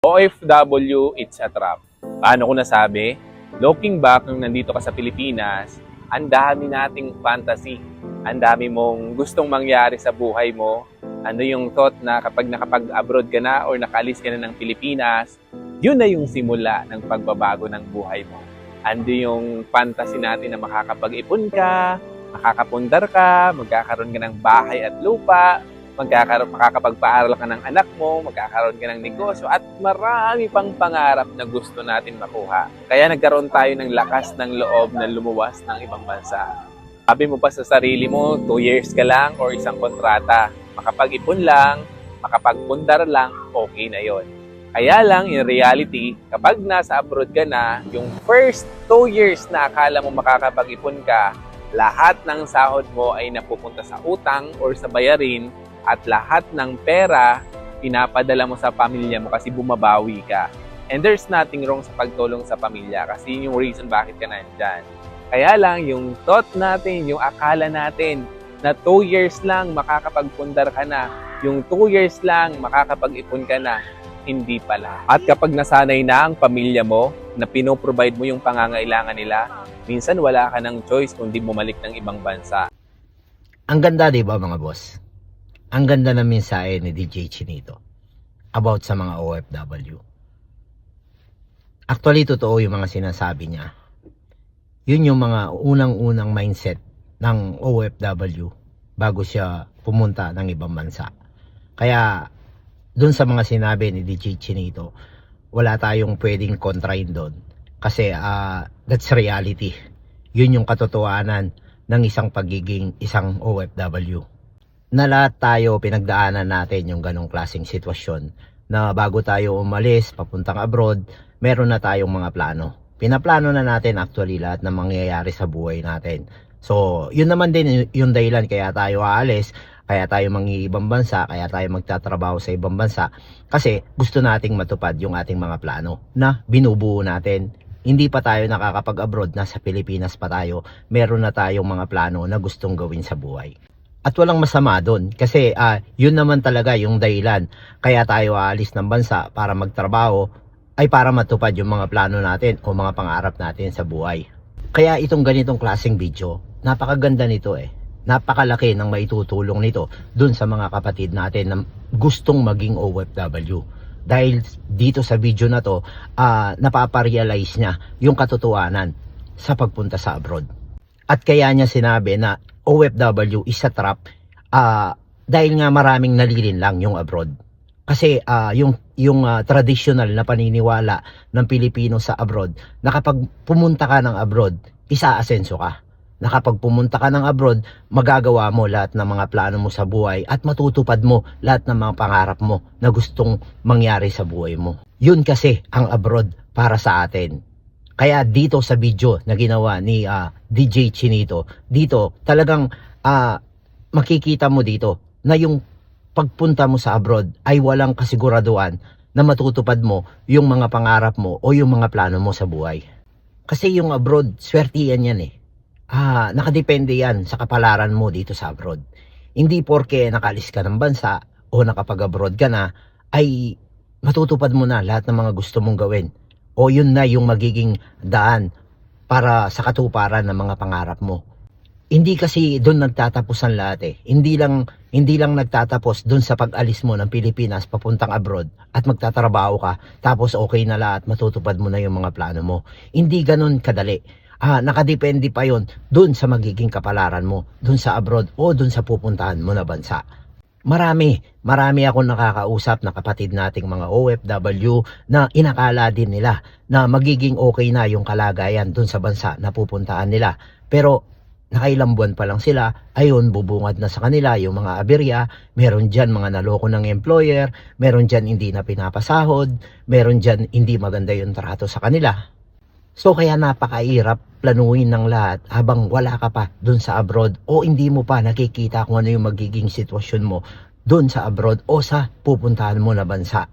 OFW, it's a trap. Paano ko nasabi? Looking back, nung nandito ka sa Pilipinas, ang dami nating fantasy. Ang dami mong gustong mangyari sa buhay mo. Ano yung thought na kapag nakapag-abroad ka na or nakalis ka na ng Pilipinas, yun na yung simula ng pagbabago ng buhay mo. Ando yung fantasy natin na makakapag-ipon ka, makakapundar ka, magkakaroon ka ng bahay at lupa, magkakaroon, makakapagpaaral ka ng anak mo, magkakaroon ka ng negosyo, at marami pang pangarap na gusto natin makuha. Kaya nagkaroon tayo ng lakas ng loob na lumuwas ng ibang bansa. Sabi mo pa sa sarili mo, 2 years ka lang or isang kontrata. Makapag-ipon lang, makapagpundar lang, okay na yon. Kaya lang, in reality, kapag nasa abroad ka na, yung first 2 years na akala mo makakapag-ipon ka, lahat ng sahod mo ay napupunta sa utang or sa bayarin at lahat ng pera pinapadala mo sa pamilya mo kasi bumabawi ka. And there's nothing wrong sa pagtulong sa pamilya kasi yun yung reason bakit ka nandyan. Kaya lang, yung thought natin, yung akala natin na 2 years lang makakapagpundar ka na, yung 2 years lang makakapag-ipon ka na, hindi pala. At kapag nasanay na ang pamilya mo, na pinoprovide mo yung pangangailangan nila, minsan wala ka ng choice kundi bumalik ng ibang bansa. Ang ganda, di ba mga boss? Ang ganda ng mensahe ni DJ Chinito about sa mga OFW. Actually, totoo yung mga sinasabi niya. Yun yung mga unang-unang mindset ng OFW bago siya pumunta ng ibang bansa. Kaya, dun sa mga sinabi ni DJ Chinito, wala tayong pwedeng kontrain doon. Kasi, ah, that's reality. Yun yung katotohanan ng isang pagiging isang OFW. Na lahat tayo pinagdaanan natin yung ganong klaseng sitwasyon na bago tayo umalis papuntang abroad, meron na tayong mga plano. Pinaplano na natin actually lahat ng mangyayari sa buhay natin. So, yun naman din yung dahilan kaya tayo aalis, kaya tayo mangiibang bansa, kaya tayo magtatrabaho sa ibang bansa. Kasi gusto nating matupad yung ating mga plano na binubuo natin hindi pa tayo nakakapag-abroad, nasa Pilipinas pa tayo, meron na tayong mga plano na gustong gawin sa buhay. At walang masama doon kasi ah, yun naman talaga yung dahilan kaya tayo aalis ng bansa para magtrabaho ay para matupad yung mga plano natin o mga pangarap natin sa buhay. Kaya itong ganitong klaseng video, napakaganda nito eh. Napakalaki ng maitutulong nito dun sa mga kapatid natin na gustong maging OFW dahil dito sa video na to ah, napaparealize niya yung katotohanan sa pagpunta sa abroad. At kaya niya sinabi na OFW is a trap ah, dahil nga maraming nalilin lang yung abroad. Kasi ah, yung yung ah, traditional na paniniwala ng Pilipino sa abroad na kapag pumunta ka ng abroad, isa-asenso ka. Na kapag pumunta ka ng abroad, magagawa mo lahat ng mga plano mo sa buhay at matutupad mo lahat ng mga pangarap mo na gustong mangyari sa buhay mo. Yun kasi ang abroad para sa atin. Kaya dito sa video na ginawa ni ah, DJ Chinito, dito talagang ah, makikita mo dito na yung pagpunta mo sa abroad ay walang kasiguraduhan na matutupad mo yung mga pangarap mo o yung mga plano mo sa buhay. Kasi yung abroad, swerte yan yan eh. Ah, nakadepende yan sa kapalaran mo dito sa abroad. Hindi porke nakalis ka ng bansa o nakapag-abroad ka na ay matutupad mo na lahat ng mga gusto mong gawin. O yun na yung magiging daan para sa katuparan ng mga pangarap mo. Hindi kasi doon nagtatapos ang lahat eh. Hindi lang hindi lang nagtatapos doon sa pag-alis mo ng Pilipinas papuntang abroad at magtatrabaho ka tapos okay na lahat matutupad mo na yung mga plano mo. Hindi ganun kadali ah, nakadepende pa yon dun sa magiging kapalaran mo, dun sa abroad o dun sa pupuntahan mo na bansa. Marami, marami akong nakakausap na kapatid nating mga OFW na inakala din nila na magiging okay na yung kalagayan dun sa bansa na pupuntahan nila. Pero nakailang buwan pa lang sila, ayun, bubungad na sa kanila yung mga aberya, meron dyan mga naloko ng employer, meron dyan hindi na pinapasahod, meron dyan hindi maganda yung trato sa kanila. So kaya napakairap planuhin ng lahat habang wala ka pa dun sa abroad o hindi mo pa nakikita kung ano yung magiging sitwasyon mo dun sa abroad o sa pupuntahan mo na bansa.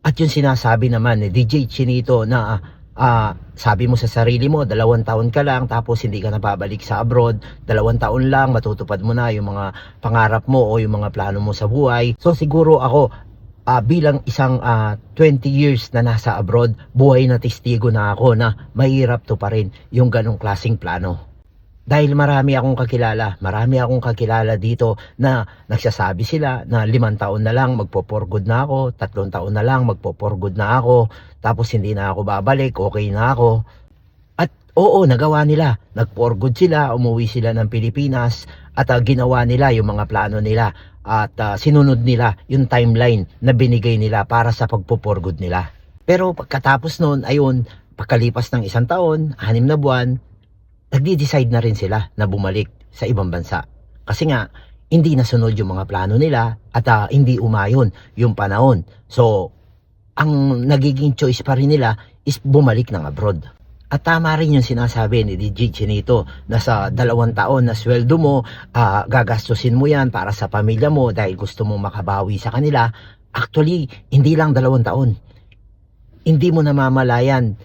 At yung sinasabi naman ni DJ Chinito na ah, sabi mo sa sarili mo, dalawang taon ka lang tapos hindi ka napabalik sa abroad, dalawang taon lang matutupad mo na yung mga pangarap mo o yung mga plano mo sa buhay. So siguro ako, ah, bilang isang ah, 20 years na nasa abroad, buhay na testigo na ako na mahirap to pa rin yung ganong klaseng plano. Dahil marami akong kakilala, marami akong kakilala dito na nagsasabi sila na limang taon na lang magpo-for good na ako, tatlong taon na lang magpo-for good na ako, tapos hindi na ako babalik, okay na ako. At oo, nagawa nila. Nag-for good sila, umuwi sila ng Pilipinas at ah, ginawa nila yung mga plano nila at ah, sinunod nila yung timeline na binigay nila para sa pagpo-for good nila. Pero pagkatapos noon, ayun, pagkalipas ng isang taon, anim na buwan, nagdi-decide na rin sila na bumalik sa ibang bansa. Kasi nga, hindi nasunod yung mga plano nila at ah, hindi umayon yung panahon. So, ang nagiging choice pa rin nila is bumalik ng abroad. At tama rin yung sinasabi ni DJ Chinito na sa dalawang taon na sweldo mo, ah, gagastusin mo yan para sa pamilya mo dahil gusto mong makabawi sa kanila. Actually, hindi lang dalawang taon. Hindi mo namamalayan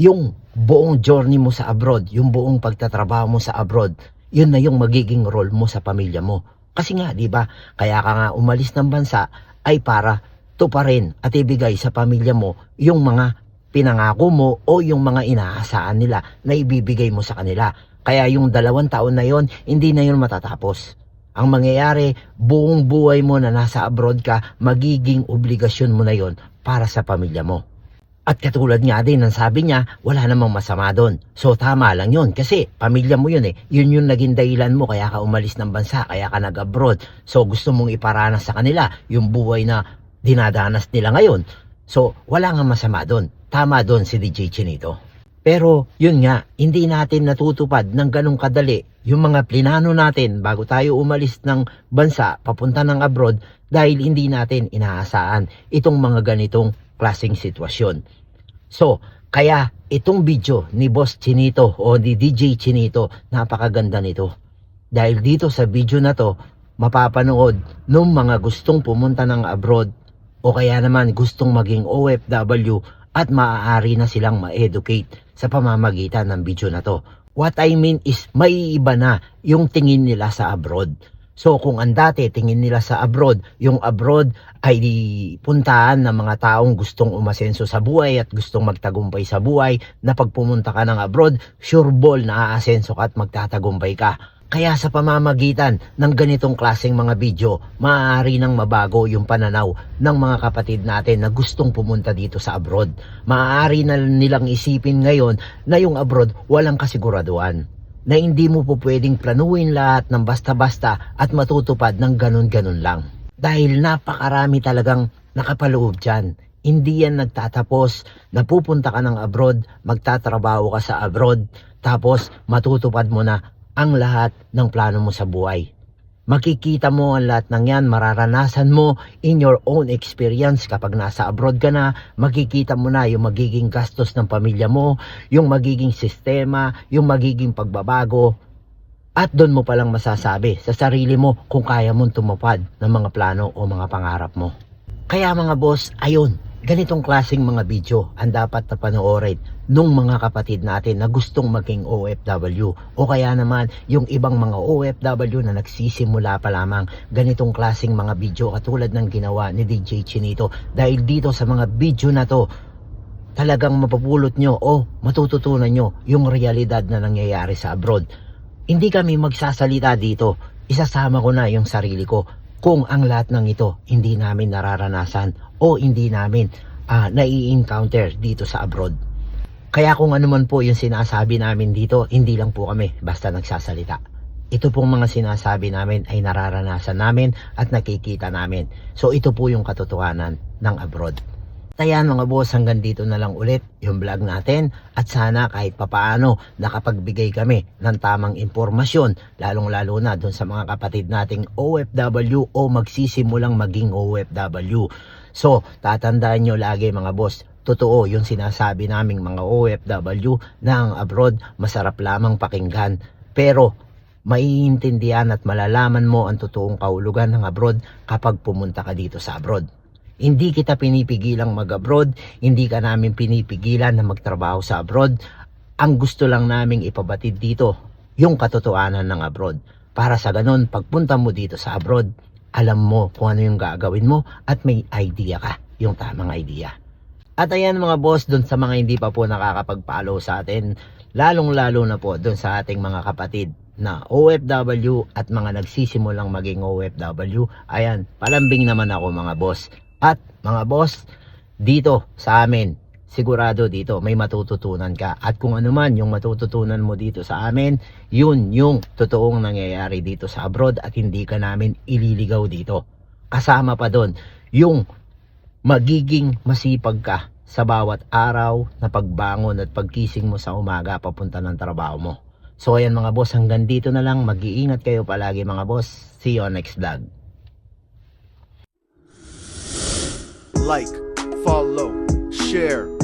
yung buong journey mo sa abroad, yung buong pagtatrabaho mo sa abroad, yun na yung magiging role mo sa pamilya mo. Kasi nga, di ba, kaya ka nga umalis ng bansa ay para tuparin at ibigay sa pamilya mo yung mga pinangako mo o yung mga inaasahan nila na ibibigay mo sa kanila. Kaya yung dalawang taon na yon, hindi na yun matatapos. Ang mangyayari, buong buhay mo na nasa abroad ka, magiging obligasyon mo na yon para sa pamilya mo. At katulad nga din ng sabi niya, wala namang masama doon. So tama lang yun kasi pamilya mo yun eh. Yun yung naging dahilan mo kaya ka umalis ng bansa, kaya ka nag-abroad. So gusto mong iparanas sa kanila yung buhay na dinadanas nila ngayon. So wala nga masama doon. Tama doon si DJ Chinito. Pero yun nga, hindi natin natutupad ng ganong kadali yung mga plinano natin bago tayo umalis ng bansa papunta ng abroad dahil hindi natin inaasahan itong mga ganitong klaseng sitwasyon. So, kaya itong video ni Boss Chinito o ni DJ Chinito, napakaganda nito. Dahil dito sa video na to, mapapanood nung mga gustong pumunta ng abroad o kaya naman gustong maging OFW at maaari na silang ma-educate sa pamamagitan ng video na to. What I mean is may iba na yung tingin nila sa abroad. So kung ang dati tingin nila sa abroad, yung abroad ay puntahan ng mga taong gustong umasenso sa buhay at gustong magtagumpay sa buhay na pag pumunta ka ng abroad, sure ball na aasenso ka at magtatagumpay ka. Kaya sa pamamagitan ng ganitong klaseng mga video, maaari nang mabago yung pananaw ng mga kapatid natin na gustong pumunta dito sa abroad. Maaari na nilang isipin ngayon na yung abroad walang kasiguraduhan na hindi mo po pwedeng planuin lahat ng basta-basta at matutupad ng ganun-ganun lang. Dahil napakarami talagang nakapaloob dyan. Hindi yan nagtatapos na pupunta ka ng abroad, magtatrabaho ka sa abroad, tapos matutupad mo na ang lahat ng plano mo sa buhay. Makikita mo ang lahat ng yan, mararanasan mo in your own experience kapag nasa abroad ka na, makikita mo na yung magiging gastos ng pamilya mo, yung magiging sistema, yung magiging pagbabago, at doon mo palang masasabi sa sarili mo kung kaya mong tumupad ng mga plano o mga pangarap mo. Kaya mga boss, ayun, ganitong klaseng mga video ang dapat na panoorin nung mga kapatid natin na gustong maging OFW o kaya naman yung ibang mga OFW na nagsisimula pa lamang ganitong klaseng mga video katulad ng ginawa ni DJ Chinito dahil dito sa mga video na to talagang mapupulot nyo o matututunan nyo yung realidad na nangyayari sa abroad. Hindi kami magsasalita dito. Isasama ko na yung sarili ko kung ang lahat ng ito hindi namin nararanasan o hindi namin ah, nai-encounter dito sa abroad. Kaya kung ano man po yung sinasabi namin dito, hindi lang po kami basta nagsasalita. Ito pong mga sinasabi namin ay nararanasan namin at nakikita namin. So ito po yung katotohanan ng abroad. Kaya mga boss, hanggang dito na lang ulit yung vlog natin at sana kahit papaano nakapagbigay kami ng tamang impormasyon lalong lalo na doon sa mga kapatid nating OFW o magsisimulang maging OFW. So, tatandaan nyo lagi mga boss, totoo yung sinasabi naming mga OFW na ang abroad masarap lamang pakinggan. Pero maiintindihan at malalaman mo ang totoong kahulugan ng abroad kapag pumunta ka dito sa abroad. Hindi kita pinipigilang mag-abroad, hindi ka namin pinipigilan na magtrabaho sa abroad. Ang gusto lang naming ipabatid dito, yung katotohanan ng abroad. Para sa ganun, pagpunta mo dito sa abroad, alam mo kung ano yung gagawin mo at may idea ka, yung tamang idea. At ayan mga boss, dun sa mga hindi pa po nakakapag-follow sa atin, lalong-lalo na po dun sa ating mga kapatid na OFW at mga nagsisimulang maging OFW. Ayan, palambing naman ako mga boss. At mga boss, dito sa amin, sigurado dito may matututunan ka. At kung ano man yung matututunan mo dito sa amin, yun yung totoong nangyayari dito sa abroad at hindi ka namin ililigaw dito. Kasama pa doon yung magiging masipag ka sa bawat araw na pagbangon at pagkising mo sa umaga papunta ng trabaho mo. So ayan mga boss, hanggang dito na lang. Mag-iingat kayo palagi mga boss. See you on next vlog. Like, follow, share,